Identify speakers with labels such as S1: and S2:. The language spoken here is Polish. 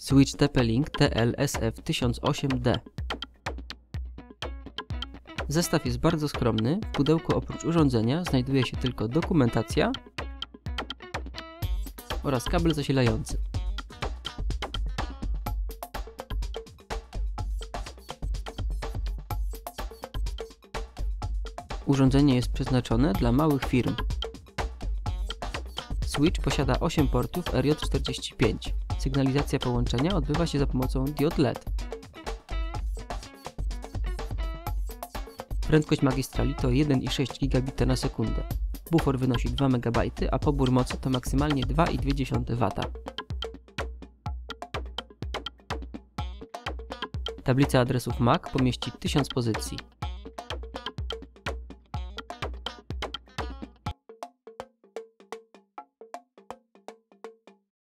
S1: Switch TP-Link TL-SF1008D. Zestaw jest bardzo skromny. W pudełku oprócz urządzenia znajduje się tylko dokumentacja oraz kabel zasilający. Urządzenie jest przeznaczone dla małych firm. Switch posiada 8 portów RJ45. Sygnalizacja połączenia odbywa się za pomocą diod LED. Prędkość magistrali to 1,6 gigabita na sekundę. Bufor wynosi 2 MB, a pobór mocy to maksymalnie 2,2 W. Tablica adresów MAC pomieści 1000 pozycji.